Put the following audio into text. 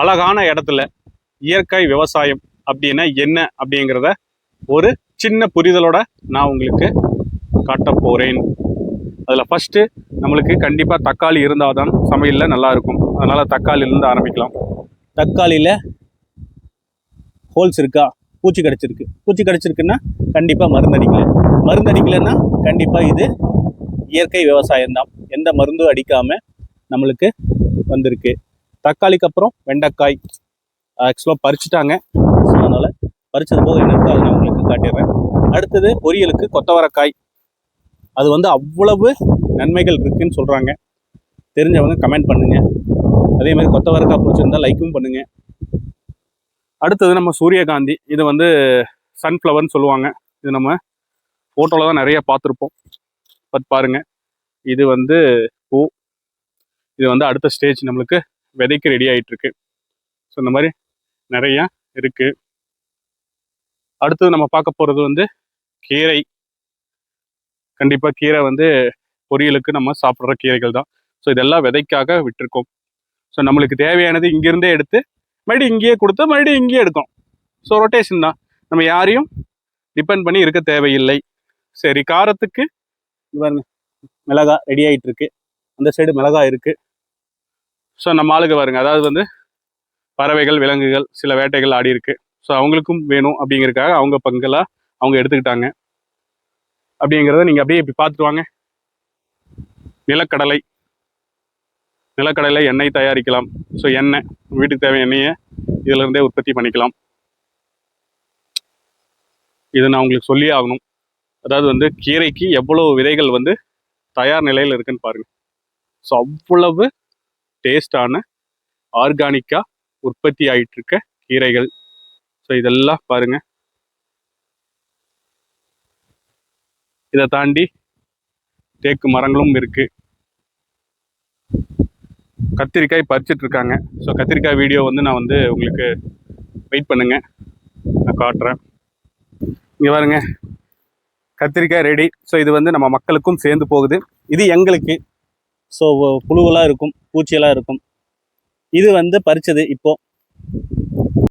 அழகான இடத்துல இயற்கை விவசாயம் அப்படின்னா என்ன அப்படிங்கிறத ஒரு சின்ன புரிதலோட நான் உங்களுக்கு காட்ட போகிறேன் அதில் ஃபஸ்ட்டு நம்மளுக்கு கண்டிப்பாக தக்காளி இருந்தால் தான் சமையலில் நல்லாயிருக்கும் அதனால் தக்காளியிலேருந்து ஆரம்பிக்கலாம். தக்காளியில் ஹோல்ஸ் இருக்கா? பூச்சி கிடச்சிருக்கு. பூச்சி கடிச்சிருக்குன்னா கண்டிப்பாக மருந்து மருந்தடிக்கலைன்னா கண்டிப்பாக இது இயற்கை விவசாயம்தான். எந்த மருந்தும் அடிக்காமல் நம்மளுக்கு வந்திருக்கு. தக்காளிக்கு அப்புறம் வெண்டைக்காய் ஆக்சுவலாக பறிச்சுட்டாங்க. ஸோ அதனால் பறிச்சது போக என்ன நான் உங்களுக்கு காட்டிடுறேன். அடுத்தது பொரியலுக்கு கொத்தவரக்காய். அது வந்து அவ்வளவு நன்மைகள் இருக்குதுன்னு சொல்கிறாங்க தெரிஞ்சவங்க கமெண்ட் பண்ணுங்க. அதே மாதிரி கொத்தவரக்காய் பிடிச்சிருந்தா லைக்கும் பண்ணுங்க. அடுத்தது நம்ம சூரியகாந்தி. இது வந்து சன்ஃப்ளவர்னு சொல்லுவாங்க. இது நம்ம ஃபோட்டோவில் தான் நிறைய பார்த்துருப்போம். பட் பாருங்கள் இது வந்து பூ. இது வந்து அடுத்த ஸ்டேஜ் நம்மளுக்கு விதைக்கு ரெடி ஆகிட்டுருக்கு ஸோ இந்த மாதிரி நிறையா இருக்கு. அடுத்தது நம்ம பார்க்க போகிறது வந்து கீரை. கண்டிப்பாக கீரை வந்து பொரியலுக்கு நம்ம சாப்பிட்ற கீரைகள் தான். ஸோ இதெல்லாம் விதைக்காக விட்டுருக்கோம். ஸோ நம்மளுக்கு தேவையானது இங்கேருந்தே எடுத்து மறுபடியும் இங்கேயே கொடுத்து மறுபடியும் இங்கேயே எடுக்கும் ஸோ ரொட்டேஷன் தான். நம்ம யாரையும் டிபெண்ட் பண்ணி இருக்க தேவையில்லை. சரி காரத்துக்கு பாருங்க மிளகா ரெடி ஆகிட்டு இருக்கு அந்த சைடு மிளகா இருக்குது ஸோ நம்ம ஆளுக பாருங்க. அதாவது வந்து பறவைகள் விலங்குகள் சில வேட்டைகள் ஆடி இருக்கு. ஸோ அவங்களுக்கும் வேணும் அப்படிங்கிறதுக்காக அவங்க பங்கலா அவங்க எடுத்துக்கிட்டாங்க. அப்படிங்கிறத நீங்க அப்படியே இப்படி பார்த்துட்டு வாங்க. நிலக்கடலை. நிலக்கடலை எண்ணெய் தயாரிக்கலாம். ஸோ எண்ணெய் வீட்டுக்கு தேவை எண்ணெயை இதுல இருந்தே உற்பத்தி பண்ணிக்கலாம். இதை நான் உங்களுக்கு சொல்லியே ஆகணும். அதாவது வந்து கீரைக்கு எவ்வளவு விதைகள் வந்து தயார் நிலையில் இருக்குன்னு பாருங்க. ஸோ அவ்வளவு டேஸ்டான ஆர்கானிக்காக உற்பத்தி ஆகிட்டு இருக்க கீரைகள். ஸோ இதெல்லாம் பாருங்க. இதை தாண்டி தேக்கு மரங்களும் இருக்கு. கத்திரிக்காய் பறிச்சிட்டு இருக்காங்க ஸோ கத்திரிக்காய் வீடியோ வந்து நான் வந்து உங்களுக்கு வெயிட் பண்ணுங்க. நான் காட்டுறேன். இங்கே பாருங்க. கத்திரிக்காய் ரெடி ஸோ இது வந்து நம்ம மக்களுக்கும் சேர்ந்து போகுது. இது எங்களுக்கு ஸோ புழுவெல்லாம் இருக்கும் பூச்சியெல்லாம் இருக்கும். இது வந்து பறிச்சது இப்போ.